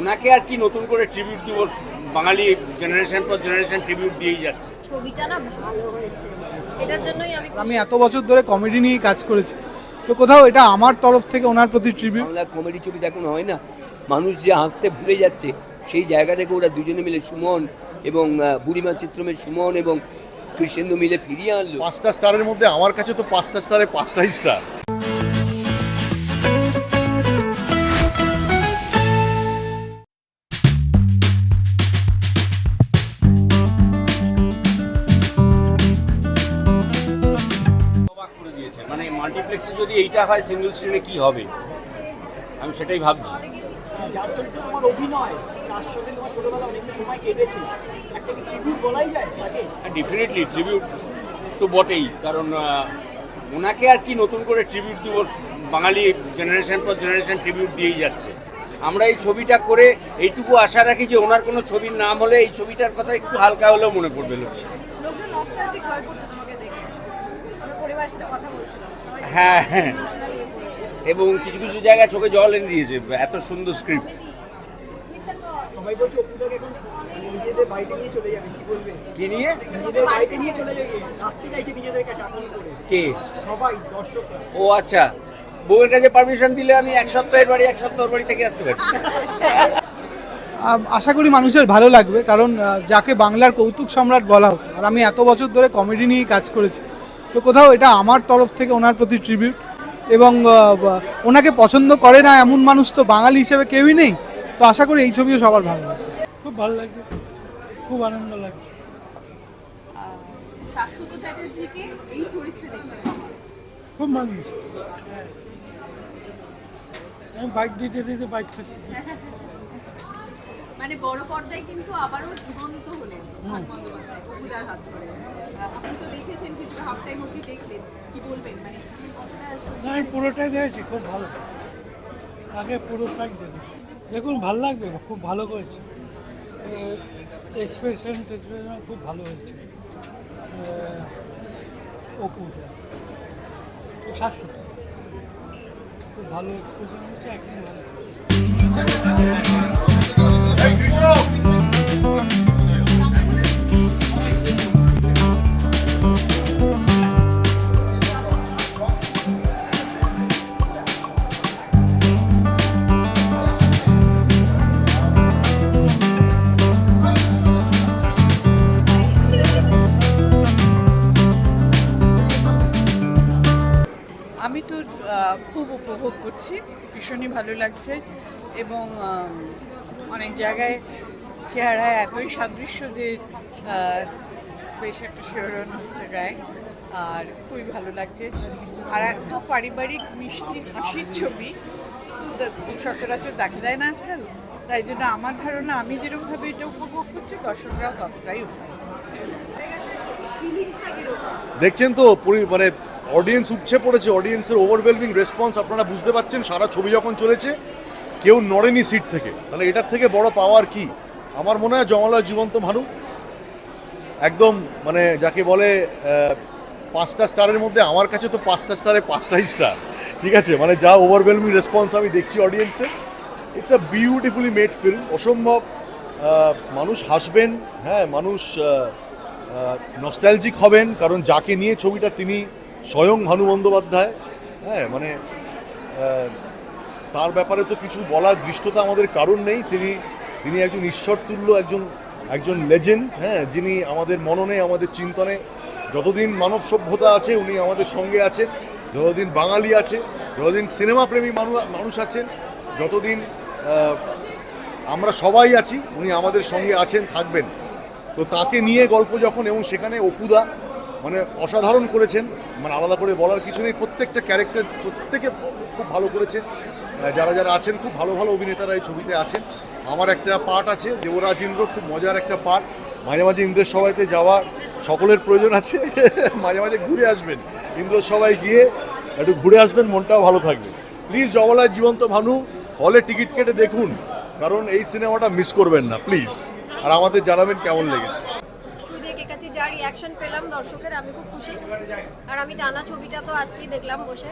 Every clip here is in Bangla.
ওনাকে আর কি নতুন করে ট্রিবিউট দিব বাঙালি জেনারেশন পর জেনারেশন ট্রিবিউট দিয়েই যাচ্ছে। ছবিটা না ভালো হয়েছে। এটার জন্যই আমি আমি এত বছর ধরে কমেডি নিয়ে কাজ করেছি। তো কোথাও এটা আমার তরফ থেকে ওনার প্রতি ট্রিবিউট বাংলার কমেডি ছবি এখন হয় না। মানুষ যে হাসতে ভুলে যাচ্ছে সেই জায়গা থেকে ওরা দুজনে মিলে সুমন এবং বুড়িমা চিত্রমের সুমন এবং কৃষ্ণেন্দু মিলে ফিরিয়ে আনলো। পাঁচটা স্টারের মধ্যে আমার কাছে তো পাঁচটা স্টারে পাঁচটাই স্টার মাল্টিপ্লেক্সে যদি এইটা হয় সিঙ্গেল স্ক্রিনে কি হবে? আমি সেটাই ভাবছি। যার চরিত্রে তোমার অভিনয় তার সঙ্গে তোমার ছোটবেলা অনেকটা সময় কেটেছে। একটা কি ট্রিবিউট বলাই যায় তাকে ডেফিনেটলি ট্রিবিউট তো বটেই কারণ ওনাকে আর কি নতুন করে ট্রিবিউট দিব বাঙালি জেনারেশন পর জেনারেশন ট্রিবিউট দিয়েই যাচ্ছে। আমরা এই ছবিটা করে এইটুকু আশা রাখি যে ওনার কোনো ছবির নাম হলে এই ছবিটার কথা একটু হালকা হলেও মনে পড়বে। লোকে লোকজন নস্টালজিক হয়ে পড়ছে তোমাকে দেখে। পরিবারের সাথে কথা বলছিলাম। হ্যাঁ হ্যাঁ। এবং কিছু কিছু জায়গায় চোখে জল এনে দিয়েছে। এত সুন্দর স্ক্রিপ্ট সবাই বলছে অপুদাকে এখন নিজেদের বাড়িতে নিয়ে চলে যাবে কি বলবে? কি নিয়ে? নিজেদের বাড়িতে নিয়ে চলে যাবে রাখতে চাইছে নিজেদের কাছে আপন করে কে? সবাই দর্শকরা ও আচ্ছা। বউয়ের কাছে পারমিশন দিলে আমি এক সপ্তাহের বাড়ি এক সপ্তাহের বাড়ি থেকে আসতে পারি। আশা করি মানুষের ভালো লাগবে কারণ যাকে বাংলার কৌতুক সম্রাট বলা হতো আর আমি এত বছর ধরে কমেডি নিয়েই কাজ করেছি। তো কোথাও এটা আমার তরফ থেকে ওনার প্রতি ট্রিবিউট এবং ওনাকে পছন্দ করে না এমন মানুষ তো বাঙালি হিসেবে কেউই নেই। তো আশা করি এই ছবিও সবার ভালো লাগবে। খুব ভালো লাগবে। খুব আনন্দ লাগছে। খুব মানুষ। আমি বাইক দিতে দিতে বাইক মানে বড় পর্দায় কিন্তু আবারও জীবন্ত হলেন বন্দ্যোপাধ্যায় হাত ধরে। আপনি তো দেখেছেন হাফ টাইম অব্দি দেখলেন, কি বলবেন? মানে না, আমি পুরোটাই দেখেছি, খুব ভালো। আগে পুরোটাই দেখেছি। দেখুন, ভালো লাগবে, খুব ভালো করেছে। এক্সপ্রেশন টেক্সপ্রেশন খুব ভালো হয়েছে। অপুটা শাশ্বত খুব ভালো এক্সপ্রেশন হয়েছে, একদম ভালো। ভীষণই ভালো লাগছে এবং অনেক জায়গায় চেহারায় এতই সাদৃশ্য যে বেশ একটা শিহরণ হচ্ছে গায়ে। আর খুবই ভালো লাগছে। আর এত পারিবারিক মিষ্টি হাসির ছবি সচরাচর দেখা যায় না আজকাল। তাই জন্য আমার ধারণা আমি যেরকমভাবে এটা উপভোগ করছি, দর্শকরাও ততটাই দেখছেন তো পরি- মানে অডিয়েন্স উপচে পড়েছে অডিয়েন্সের ওভারওয়েলমিং রেসপন্স আপনারা বুঝতে পারছেন, সারা ছবি যখন চলেছে, কেউ নড়েনি সিট থেকে। তাহলে এটার থেকে বড় পাওয়ার কি? আমার মনে হয় জমালয় জীবন্ত ভানু একদম মানে যাকে বলে পাঁচটা স্টারের মধ্যে আমার কাছে তো পাঁচটা স্টারে পাঁচটাই স্টার ঠিক আছে? মানে যা ওভারওয়েলমিং রেসপন্স আমি দেখছি অডিয়েন্সে it's a beautifully made film অসম্ভব মানুষ হাসবেন হ্যাঁ মানুষ নস্টালজিক হবেন, কারণ যাকে নিয়ে ছবিটা তিনি স্বয়ং ভানু বন্দ্যোপাধ্যায় হ্যাঁ মানে তার ব্যাপারে তো কিছু বলার দৃষ্টতা আমাদের কারণ নেই। তিনি তিনি একজন ঈশ্বর তুল্য একজন একজন লেজেন্ড হ্যাঁ যিনি আমাদের মননে, আমাদের চিন্তনে যতদিন মানব সভ্যতা আছে, উনি আমাদের সঙ্গে আছেন। যতদিন বাঙালি আছে, যতদিন সিনেমা প্রেমী মানুষ মানুষ আছেন, যতদিন আমরা সবাই আছি, উনি আমাদের সঙ্গে আছেন, থাকবেন। তো তাকে নিয়ে গল্প যখন, এবং সেখানে অপুদা মানে অসাধারণ করেছেন। মানে আলাদা করে বলার কিছু নেই। প্রত্যেকটা ক্যারেক্টার প্রত্যেকে খুব ভালো করেছে। যারা যারা আছেন, খুব ভালো ভালো অভিনেতারা এই ছবিতে আছেন। আমার একটা পার্ট আছে, দেবরাজ ইন্দ্র, খুব মজার একটা পার্ট মাঝে মাঝে ইন্দ্রের সবাইতে যাওয়ার সকলের প্রয়োজন আছে। মাঝে মাঝে ঘুরে আসবেন। ইন্দ্র সবাই গিয়ে একটু ঘুরে আসবেন, মনটাও ভালো থাকবে। প্লিজ জবলায় জীবন্ত ভানু হলে টিকিট কেটে দেখুন। কারণ এই সিনেমাটা মিস করবেন না প্লিজ আর আমাদের জানাবেন কেমন লেগেছে। রিয়াকশন পেলাম দর্শকের, আমি খুব খুশি। আর আমি টানা ছবিটা তো আজকেই দেখলাম বসে।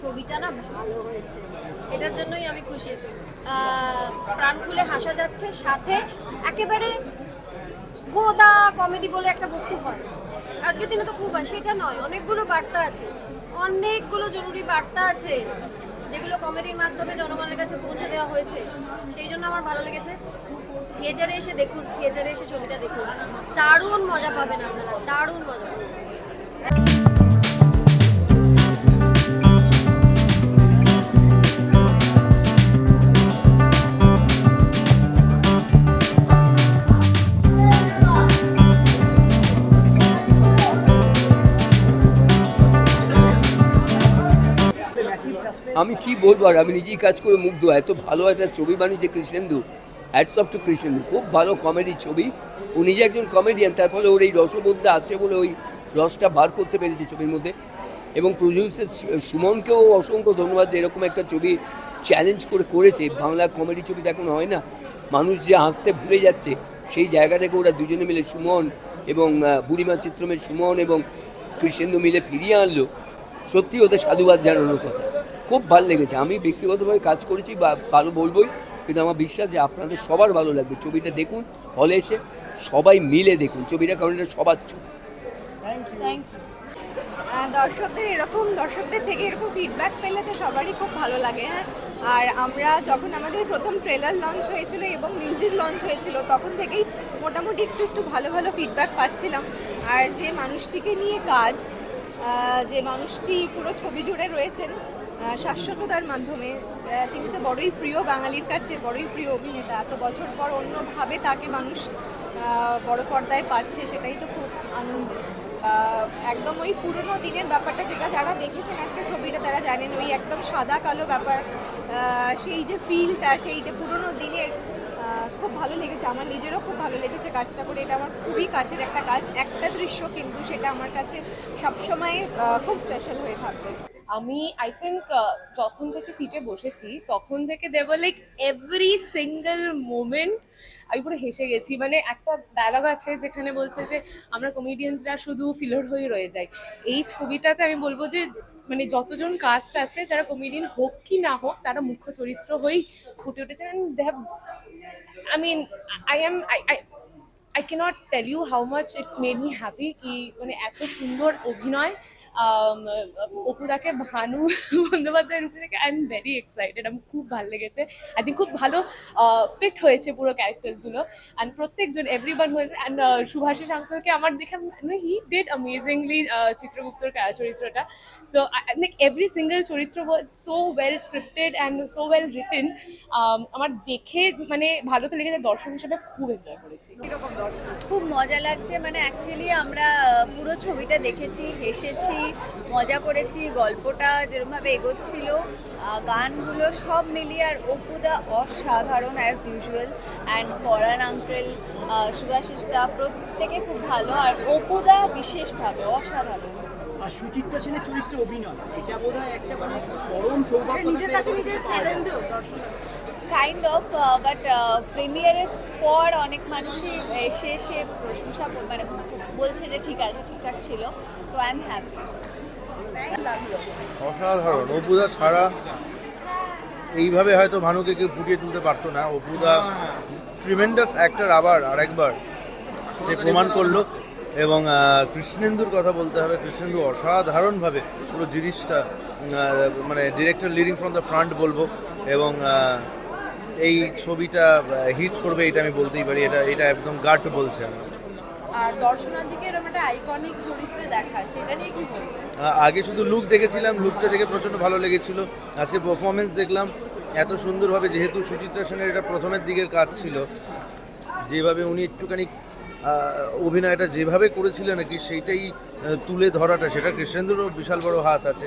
ছবিটা না ভালো হয়েছে। এটার জন্যই আমি খুশি। প্রাণ খুলে হাসা যাচ্ছে, সাথে একেবারে গোদা কমেডি বলে একটা বস্তু হয়। আজকের দিনে তো খুব হয়, সেটা নয়, অনেকগুলো বার্তা আছে। অনেকগুলো জরুরি বার্তা আছে, যেগুলো কমেডির মাধ্যমে জনগণের কাছে পৌঁছে দেওয়া হয়েছে। সেই জন্য আমার ভালো লেগেছে। থিয়েটারে এসে দেখুন থিয়েটারে এসে ছবিটা দেখুন। দারুণ মজা পাবেন আপনারা, দারুণ মজা আমি কি বলব আর আমি নিজেই কাজ করে মুগ্ধ, এত ভালো একটা ছবি বানিয়েছে Krishnendu. Hats off to Krishnendu খুব ভালো কমেডি ছবি। ও নিজে একজন কমেডিয়ান তার ফলে ওর এই রসবোধটা আছে বলে ওই রসটা বার করতে পেরেছে ছবির মধ্যে। এবং প্রডিউসার সুমনকেও অসংখ্য ধন্যবাদ যে এরকম একটা ছবি চ্যালেঞ্জ করে করেছে। বাংলা কমেডি ছবি এখন হয় না। মানুষ যে হাসতে ভুলে যাচ্ছে, সেই জায়গাটাকে ওরা দুজনে মিলে সুমন এবং বুড়িমা চিত্রমের সুমন এবং কৃষ্ণেন্দু মিলে ফিরিয়ে আনলো। সত্যি ওদের সাধুবাদ জানানোর কথা। খুব ভালো লেগেছে। আমি ব্যক্তিগতভাবে কাজ করেছি বা, ভালো বলবোই। কিন্তু আমার বিশ্বাস যে আপনাদের সবার ভালো লাগবে। ছবিটা দেখুন, হলে এসে সবাই মিলে দেখুন। ছবিটা কারণ এটা সবার ছবি। দর্শকদের এরকম, দর্শকদের থেকে এরকম ফিডব্যাক পেলে তো সবারই খুব ভালো লাগে হ্যাঁ? আর আমরা যখন আমাদের প্রথম ট্রেলার লঞ্চ হয়েছিল এবং মিউজিক লঞ্চ হয়েছিল, তখন থেকেই মোটামুটি একটু একটু ভালো ভালো ফিডব্যাক পাচ্ছিলাম। আর যে মানুষটিকে নিয়ে কাজ যে মানুষটি পুরো ছবি জুড়ে রয়েছেন শাশ্বততার মাধ্যমে তিনি তো বড়ই প্রিয় বাঙালির কাছে, বড়ই প্রিয় অভিনেতা। এত বছর পর অন্যভাবে তাকে মানুষ বড় পর্দায় পাচ্ছে, সেটাই তো খুব আনন্দ। একদম ওই পুরনো দিনের ব্যাপারটা যেটা যারা দেখেছেন আজকে ছবিটা, তারা জানেন ওই একদম সাদা কালো ব্যাপার সেই যে ফিলটা সেই যে পুরনো দিনের খুব ভালো লেগেছে। আমার নিজেরও খুব ভালো লেগেছে কাজটা করে। এটা আমার খুবই কাছের একটা কাজ। একটা দৃশ্য কিন্তু সেটা আমার কাছে সবসময় খুব স্পেশাল হয়ে থাকবে। আমি আই থিঙ্ক যখন থেকে সিটে বসেছি তখন থেকে Dev like every single moment আমি পুরো হেসে গেছি। মানে একটা ডায়লগ আছে যেখানে বলছে যে আমরা কমেডিয়ানসরা শুধু ফিলোর হয়ে রয়ে যাই। এই ছবিটাতে আমি বলব যে মানে যতজন কাস্ট আছে যারা কমেডিয়ান হোক কি না হোক তারা মুখ্য চরিত্র হয়েই ফুটে উঠেছেন and they have I mean, I am I I I cannot tell you how much it made me কি মানে এত সুন্দর অভিনয়। আম, অপুদাকে ভানু বন্দ্যোপাধ্যায়ের উপরে থেকে আই এম ভেরি এক্সাইটেড আমি খুব ভালো লেগেছে। আই থিঙ্ক খুব ভালো ফিট হয়েছে পুরো ক্যারেক্টার্সগুলো অ্যান্ড প্রত্যেকজন এভরি ওয়ান হয়েছে অ্যান্ড সুভাষিস আঙ্কলকে আমার দেখে হি ডিড অ্যামেজিংলি চিত্রগুপ্তর চরিত্রটা। So I think every single চরিত্র was so well scripted and so well written আমার দেখে মানে ভালো তো লেগেছে দর্শক হিসেবে খুব এনজয় করেছি। খুব মজা লাগছে মানে অ্যাকচুয়ালি আমরা পুরো ছবিটা দেখেছি হেসেছি মজা করেছি গল্পটা যেরকমভাবে এগোচ্ছিল গানগুলো সব মিলিয়ে আর অপুদা অসাধারণ as usual and Paran uncle Subhashis da প্রত্যেকে খুব ভালো আর অপুদা বিশেষভাবে অসাধারণ। আর সুচিত্রা সেনের চরিত্রে অভিনয় এটা বোধ হয় একটা মানে পরম সৌভাগ্য নিজের কাছে নিজের চ্যালেঞ্জও দর্শক। কাইন্ড অফ বাট প্রিমিয়ারের পর অনেক মানুষই এসে এসে প্রশংসা মানে বলছে যে ঠিক আছে, ঠিকঠাক ছিল। সো আই এম হ্যাপি অসাধারণ। অপুদা ছাড়া এইভাবে হয়তো ভানুকে কেউ ফুটিয়ে তুলতে পারতো না। অপুদা ট্রিমেন্ডাস অ্যাক্টর আবার, আরেকবার সে প্রমাণ করল। এবং কৃষ্ণেন্দুর কথা বলতে হবে। কৃষ্ণেন্দু অসাধারণভাবে পুরো জিনিসটা মানে director leading from the front বলব। এবং এই ছবিটা হিট করবে এটা আমি বলতেই পারি। এটা এটা একদম গাট বলছে আর দর্শনার্থীকে এরকম একটা আইকনিক চরিত্রে দেখা সেটা নিয়ে কি বলবেন আগে শুধু লুক দেখেছিলাম লুকটা দেখে প্রচণ্ড ভালো লেগেছিল। আজকে পারফরমেন্স দেখলাম এত সুন্দরভাবে যেহেতু সুচিত্রা সেনের এটা প্রথমের দিকের কাজ ছিল যেভাবে উনি একটুখানি অভিনয়টা যেভাবে করেছিলেন আর কি সেইটাই তুলে ধরাটা সেটা কৃষ্ণেন্দুরও বিশাল বড় হাত আছে।